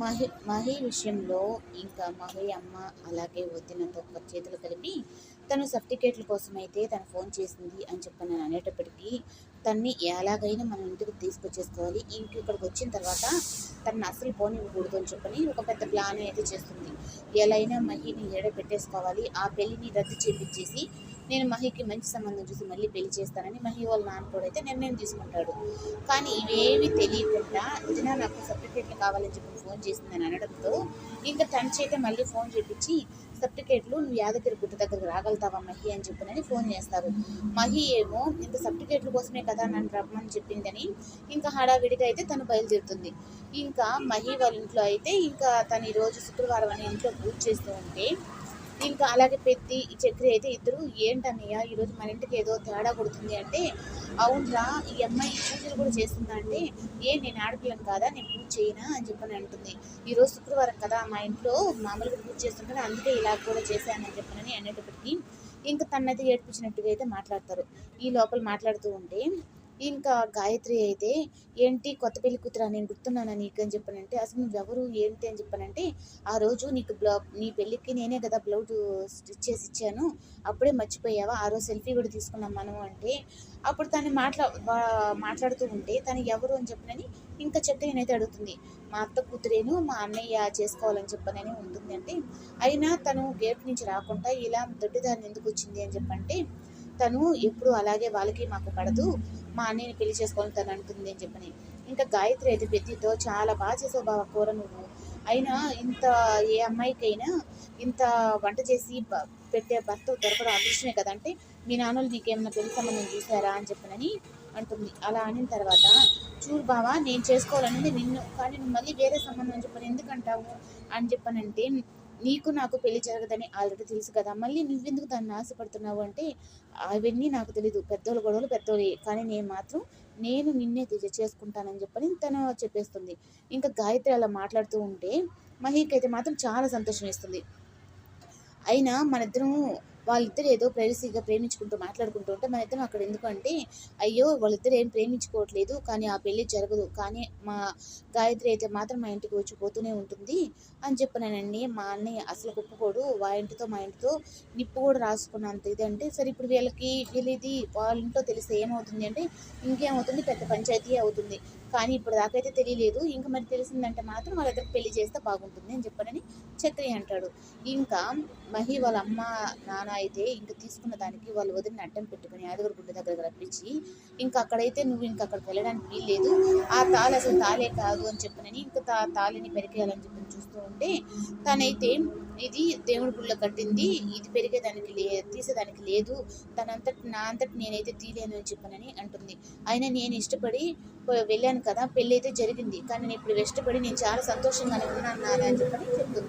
మహి మహి విషయంలో ఇంకా మహి అమ్మ అలాగే వదినతో చేతులు కలిపి తను సర్టిఫికేట్ల కోసం అయితే తను ఫోన్ చేసింది అని చెప్పి నేను అనేటప్పటికీ తన్ని ఎలాగైనా మన ఇంటికి తీసుకొచ్చేసుకోవాలి. ఇంక ఇక్కడికి వచ్చిన తర్వాత తనని అసలు పోనివ్వకూడదు అని చెప్పని ఒక పెద్ద ప్లాన్ అయితే చేస్తుంది. ఎలా అయినా మహిని ఏడ పెట్టేసుకోవాలి? ఆ పెళ్ళిని రద్దు చేపించేసి నేను మహికి మంచి సంబంధం చూసి మళ్ళీ పెళ్ళి చేస్తానని మహి వాళ్ళ నాన్న కూడా అయితే నిర్ణయం తీసుకుంటాడు. కానీ ఇవేవి తెలియకుండా వదిన నాకు సర్టిఫికేట్లు కావాలని చెప్పి ఫోన్ చేసిందని అనడంతో ఇంకా తన చేత మళ్ళీ ఫోన్ చేపించి సర్టిఫికేట్లు నువ్వు యాదగిరి గుట్ట దగ్గరికి రాగలుగుతావా మహి? అని చెప్పినని ఫోన్ చేస్తారు. మహి ఏమో ఇంత సర్టిఫికేట్ల కోసమే కదా నన్ను రమ్మని చెప్పిందని ఇంకా హడావిడిగా అయితే తను బయలుదేరుతుంది. ఇంకా మహి వాళ్ళ ఇంట్లో అయితే ఇంకా తను ఈరోజు శుక్రవారం అని ఇంట్లో పూజ చేస్తూ ఉంటే ఇంకా అలాగే పెద్ది ఈ చక్రి అయితే ఇద్దరు ఏంటన్నయ్య ఈరోజు మన ఇంటికి ఏదో తేడా కొడుతుంది అంటే అవునరా ఈ అమ్మాయి పూజలు కూడా చేస్తుందా అంటే ఏ నేను ఆడపిల్లను కాదా నేను పూజ చేయనా? అని చెప్పని అంటుంది. ఈరోజు శుక్రవారం కదా మా ఇంట్లో మామూలుగా పూజ చేస్తుంటే అందుకే ఇలా కూడా చేశానని చెప్పనని అనేటప్పటికీ ఇంకా తనైతే ఏడ్పించినట్టుగా అయితే మాట్లాడతారు. ఈ లోపల మాట్లాడుతూ ఉంటే ఇంకా గాయత్రి అయితే ఏంటి కొత్త పెళ్ళి కూతురా? నేను గుర్తున్నాను నీకు? అని చెప్పానంటే అసలు నువ్వెవరు ఏంటి? అని చెప్పానంటే ఆ రోజు నీకు బ్లౌ నీ పెళ్ళికి నేనే కదా బ్లౌజ్ స్టిచ్ చేసి ఇచ్చాను. అప్పుడే మర్చిపోయావా? ఆ రోజు సెల్ఫీ కూడా తీసుకున్నాం మనం అంటే అప్పుడు తను మాట్లా మాట్లాడుతూ ఉంటే తను ఎవరు? అని చెప్పనని ఇంకా చెప్తే నేనైతే అడుగుతుంది. మా అత్త కూతురేను మా అన్నయ్య చేసుకోవాలని చెప్పనని ఉంటుంది అంటే అయినా తను గేట్ నుంచి రాకుండా ఇలా దొడ్డిదారిని ఎందుకు వచ్చింది? అని చెప్పంటే తను ఎప్పుడు అలాగే వాళ్ళకి మాకు పడదు. మా అన్నయ్యని పెళ్ళి చేసుకొని తను అంటుంది అని చెప్పని. ఇంకా గాయత్రి అయితే పెద్దతో చాలా బాగా చేసావు బావ కూర నువ్వు. అయినా ఇంత ఏ అమ్మాయికైనా ఇంత వంట చేసి పెట్టే భర్త దొరకడం అదృష్టమే కదంటే మీ నాన్నలు నీకేమైనా పెళ్ళి సంబంధం చూసారా అని చెప్పనని అంటుంది. అలా అనిన తర్వాత చూడు బావా నేను చేసుకోవాలనేది నిన్ను కానీ నువ్వు మళ్ళీ వేరే సంబంధం అని చెప్పని ఎందుకంటావు అని చెప్పనంటే నీకు నాకు పెళ్ళి జరగదని ఆల్రెడీ తెలుసు కదా. మళ్ళీ నువ్వెందుకు దాన్ని ఆశపడుతున్నావు అంటే అవన్నీ నాకు తెలీదు. పెద్దోళ్ళు గొడవలు పెద్దోళ్ళే. కానీ నేను మాత్రం నేను నిన్నే తె- చేసుకుంటానని చెప్పని తను చెప్పేస్తుంది. ఇంకా గాయత్రి అలా మాట్లాడుతూ ఉంటే మహికి అయితే మాత్రం చాలా సంతోషం ఇస్తుంది అయినా మన ఇద్దరం వాళ్ళిద్దరు ఏదో ప్రైవసీగా ప్రేమించుకుంటూ మాట్లాడుకుంటూ ఉంటే మన ఇద్దరం అక్కడ ఎందుకంటే అయ్యో వాళ్ళిద్దరు ఏం ప్రేమించుకోవట్లేదు కానీ ఆ పెళ్ళి జరగదు కానీ మా గాయత్రి అయితే మాత్రం మా ఇంటికి వచ్చి పోతూనే ఉంటుంది అని చెప్పినానండి మా అన్నయ్య అసలు ఒప్పుకోడు వా ఇంటితో మా ఇంటితో నిప్పు కూడా రాసుకున్నంత ఇది అంటే సరే ఇప్పుడు వీళ్ళకి వీళ్ళది వాళ్ళ ఇంట్లో తెలిస్తే ఏమవుతుంది అంటే ఇంకేమవుతుంది? పెద్ద పంచాయతీ అవుతుంది. కానీ ఇప్పుడు దాకైతే తెలియలేదు. ఇంకా మరి తెలిసిందంటే మాత్రం వాళ్ళిద్దరికి పెళ్ళి చేస్తే బాగుంటుంది అని చెప్పనని చక్రి అంటాడు. ఇంకా మహి వాళ్ళ అమ్మ నాన్న అయితే ఇంకా తీసుకున్న దానికి వాళ్ళు వదిలిన అడ్డం పెట్టుకుని యాదగిరి గుడ్డ దగ్గర రప్పించి ఇంకా అక్కడైతే నువ్వు ఇంకా అక్కడికి వెళ్ళడానికి వీల్లేదు. ఆ తాళి అసలు తాళే కాదు అని చెప్పనని ఇంకా తా తాళిని పెరికేయాలని చెప్పి చూస్తూ ఉంటే తనైతే ఇది దేవుడి గుళ్ళ కట్టింది. ఇది పెరిగేదానికి లే తీసేదానికి లేదు. తనంతటి నా అంతటి నేనైతే తీలేను అని చెప్పనని అంటుంది. అయినా నేను ఇష్టపడి వెళ్ళాను కదా పెళ్ళి అయితే జరిగింది. కానీ నేను ఇప్పుడు ఇష్టపడి నేను చాలా సంతోషంగానే ఉన్నాను నాన్న అని చెప్పని చెప్తుంది.